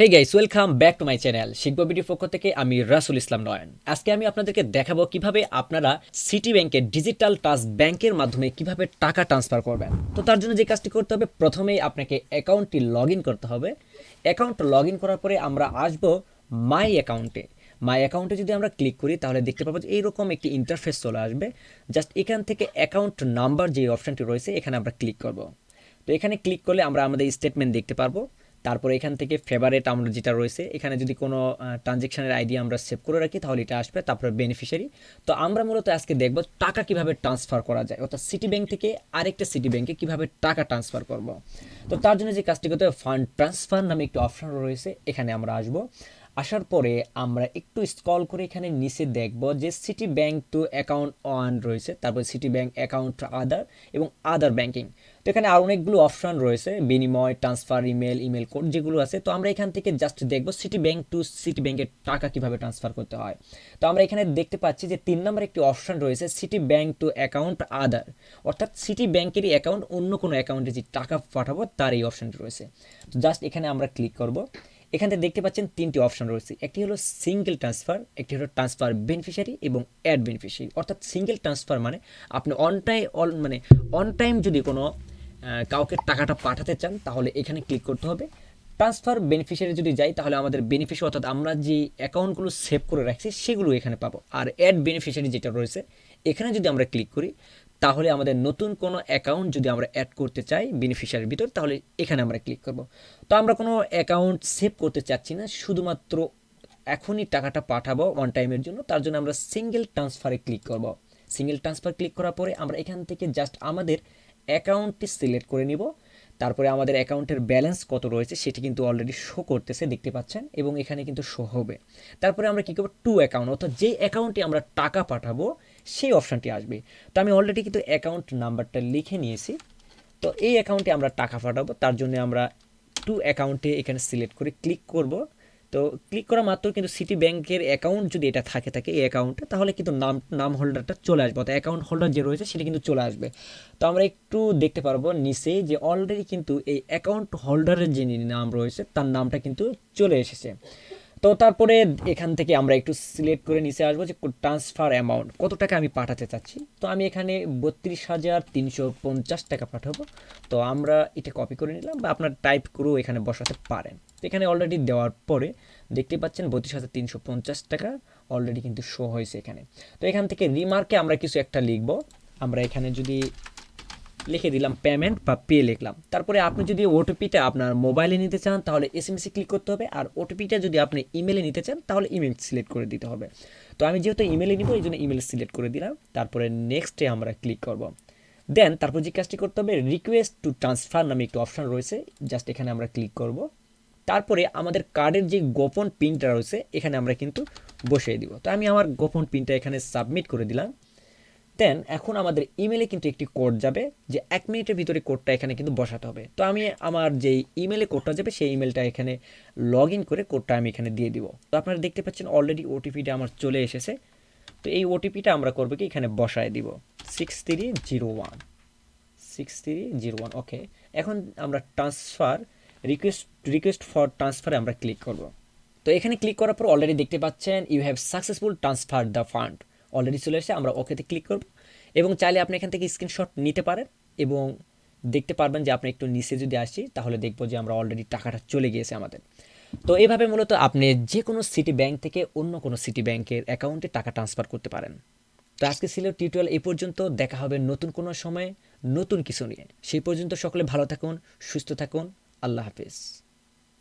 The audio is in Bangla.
Hey guys welcome back to my channel Shikhbo বিডির পক্ষ থেকে আমি রাসুল ইসলাম নয়ন। আজকে আমি আপনাদেরকে দেখাবো কীভাবে আপনারা সিটি ব্যাংকের ডিজিটাল টাচ ব্যাংকের মাধ্যমে কীভাবে টাকা ট্রান্সফার করবেন। তো তার জন্য যে কাজটি করতে হবে, প্রথমেই আপনাকে অ্যাকাউন্টটি লগ করতে হবে। অ্যাকাউন্ট লগ করার পরে আমরা আসব মাই অ্যাকাউন্টে মাই অ্যাকাউন্টে যদি আমরা ক্লিক করি, তাহলে দেখতে পাবো যে এইরকম একটি ইন্টারফেস চলে আসবে। জাস্ট এখান থেকে অ্যাকাউন্ট নাম্বার যে অপশানটি রয়েছে, এখানে আমরা ক্লিক করব। তো এখানে ক্লিক করলে আমরা আমাদের স্টেটমেন্ট দেখতে পারব। তারপরে এখান থেকে ফেভারেট আমরা যেটা রয়েছে, এখানে যদি কোনো ট্রানজেকশনের আইডি আমরা সেভ করে রাখি, তাহলে এটা আসবে, তারপরে বেনিফিশিয়ারি তো আমরা মূলত আজকে দেখব টাকা কীভাবে ট্রান্সফার করা যায়, অর্থাৎ সিটি ব্যাংক থেকে আরেকটা সিটি ব্যাংকে কীভাবে টাকা ট্রান্সফার করব। তো তার জন্য যে কাজটি করতে ফান্ড ট্রান্সফার নামে একটি অপশন রয়েছে, এখানে আমরা আসব। আসার পরে আমরা একটু স্ক্রল করে এখানে নিচে দেখব যে City Bank to account one রয়েছে, তারপর সিটি ব্যাংক অ্যাকাউন্ট আদার এবং আদার ব্যাংকিং তো এখানে আর অনেকগুলো অপশন রয়েছে, বিনিময় ট্রান্সফার ইমেল ইমেল কোড যেগুলো আছে। তো আমরা এখান থেকে জাস্ট দেখব সিটি ব্যাংক টু সিটি ব্যাংকের টাকা কীভাবে ট্রান্সফার করতে হয়। তো আমরা এখানে দেখতে পাচ্ছি যে তিন নম্বর একটি অপশন রয়েছে City Bank to account other অর্থাৎ সিটি ব্যাংকেরই অ্যাকাউন্ট অন্য কোনো অ্যাকাউন্টে যে টাকা পাঠাবো, তার এই অপশনটি রয়েছে। তো জাস্ট এখানে আমরা ক্লিক করব। এখান থেকে দেখতে পাচ্ছেন তিনটি অপশন রয়েছে। একটি হলো সিঙ্গেল ট্রান্সফার একটি হলো ট্রান্সফার বেনিফিশিয়ারি এবং অ্যাড বেনিফিশিয়ারি অর্থাৎ সিঙ্গেল ট্রান্সফার মানে আপনি অন টাইম অল মানে অন টাইম যদি কোনো কাউকে টাকাটা পাঠাতে চান, তাহলে এখানে ক্লিক করতে হবে। ট্রান্সফার বেনিফিশিয়ারি যদি যাই, তাহলে আমাদের বেনিফিশিয়ারি অর্থাৎ আমরা যে অ্যাকাউন্টগুলো সেভ করে রাখছি, সেগুলো এখানে পাবো। আর অ্যাড বেনিফিশিয়ারি যেটা রয়েছে, এখানে যদি আমরা ক্লিক করি তাহলে আমাদের নতুন কোনো অ্যাকাউন্ট যদি আমরা অ্যাড করতে চাই বেনিফিশিয়ারির ভিতর, তাহলে এখানে আমরা ক্লিক করব। তো আমরা কোনো অ্যাকাউন্ট সেভ করতে চাচ্ছি না, শুধুমাত্র এখনই টাকাটা পাঠাবো ওয়ান টাইমের জন্য, তার জন্য আমরা সিঙ্গেল ট্রান্সফারে ক্লিক করব। সিঙ্গেল ট্রান্সফার ক্লিক করার পরে আমরা এখান থেকে জাস্ট আমাদের অ্যাকাউন্টটি সিলেক্ট করে নিব। তারপরে আমাদের অ্যাকাউন্টের ব্যালেন্স কত রয়েছে সেটি কিন্তু অলরেডি শো করতেছে, দেখতে পাচ্ছেন, এবং এখানে কিন্তু শো হবে। তারপরে আমরা কী করব? টু অ্যাকাউন্ট অর্থাৎ যে অ্যাকাউন্টে আমরা টাকা পাঠাবো সেই অপশানটি আসবে। তো আমি অলরেডি কিন্তু অ্যাকাউন্ট নাম্বারটা লিখে নিয়েছি। তো এই অ্যাকাউন্টে আমরা টাকা পাঠাবো। তার জন্য আমরা টু অ্যাকাউন্টে এখানে সিলেক্ট করে ক্লিক করব। তো ক্লিক করা মাত্র কিন্তু সিটি ব্যাংকের অ্যাকাউন্ট যদি এটা থাকে থাকে এই অ্যাকাউন্টে তাহলে কিন্তু নাম নাম হোল্ডারটা চলে আসবে। অর্থাৎ অ্যাকাউন্ট হোল্ডার যে রয়েছে, সেটা কিন্তু চলে আসবে। তো আমরা একটু দেখতে পারব নিচে যে অলরেডি কিন্তু এই অ্যাকাউন্ট হোল্ডারের যে নাম রয়েছে, তার নামটা কিন্তু চলে এসেছে। তো তারপরে এখান থেকে আমরা একটু সিলেক্ট করে নিচে আসব যে ট্রান্সফার অ্যামাউন্ট কত টাকা আমি পাঠাতে চাচ্ছি। তো আমি এখানে বত্রিশ হাজার তিনশো পঞ্চাশ টাকা পাঠাবো। তো আমরা এটা কপি করে নিলাম বা আপনার টাইপ করেও এখানে বসাতে পারেন। তো এখানে অলরেডি দেওয়ার পরে দেখতে পাচ্ছেন বত্রিশ হাজার তিনশো পঞ্চাশ টাকা অলরেডি কিন্তু শো হয়েছে এখানে। তো এখান থেকে রিমার্কে আমরা কিছু একটা লিখব। আমরা এখানে যদি লিখে দিলাম পেমেন্ট বা পে লিখলাম। তারপরে আপনি যদি ওটিপিটা আপনার মোবাইলে নিতে চান, তাহলে এস এম ক্লিক করতে হবে। আর ওটিপিটা যদি আপনি ইমেলে নিতে চান, তাহলে ইমেল সিলেক্ট করে দিতে হবে। তো আমি যেহেতু ইমেলে নিব, এই জন্য ইমেল সিলেক্ট করে দিলাম। তারপরে নেক্সটে আমরা ক্লিক করব। দেন তারপর যে কাজটি করতে হবে রিকোয়েস্ট টু ট্রান্সফার নামে একটি অপশান রয়েছে। জাস্ট এখানে আমরা ক্লিক করব। তারপরে আমাদের কার্ডের যে গোপন পিনটা রয়েছে, এখানে আমরা কিন্তু বসিয়ে দিব। তো আমি আমার গোপন পিনটা এখানে সাবমিট করে দিলাম। দেন এখন আমাদের ইমেলে কিন্তু একটি কোড যাবে, যে এক মিনিটের ভিতরে কোডটা এখানে কিন্তু বসাতে হবে। তো আমি আমার যে ইমেলে কোডটা যাবে, সেই ইমেলটা এখানে লগ ইন করে কোডটা আমি এখানে দিয়ে দিব। তো আপনারা দেখতে পাচ্ছেন অলরেডি ওটিপিটা আমার চলে এসেছে। তো এই ওটিপিটা আমরা করব কি, এখানে বসায় দিব। Six three zero one six three zero one okay এখন আমরা ট্রান্সফার রিকোয়েস্ট রিকোয়েস্ট ফর ট্রান্সফারে আমরা ক্লিক করব। তো এখানে ক্লিক করার পর অলরেডি দেখতে পাচ্ছেন you have successful transfer the fund already চলে এসেছে, আমরা ওকেতে ক্লিক করব। এবং চাইলে আপনি এখান থেকে স্ক্রিনশট নিতে পারেন এবং দেখতে পারবেন যে আপনি একটু নিচে যদি আসি, তাহলে দেখব যে আমরা অলরেডি টাকাটা চলে গিয়েছে আমাদের। তো এইভাবে মূলত আপনি যে কোনো সিটি ব্যাংক থেকে অন্য কোনো সিটি ব্যাংকের অ্যাকাউন্টে টাকা ট্রান্সফার করতে পারেন। তো আজকে ছিল টিউটোরিয়াল এই পর্যন্ত। দেখা হবে নতুন কোনো সময়ে নতুন কিছু নিয়ে। সেই পর্যন্ত সকলে ভালো থাকুন, সুস্থ থাকুন। আল্লাহ হাফিজ।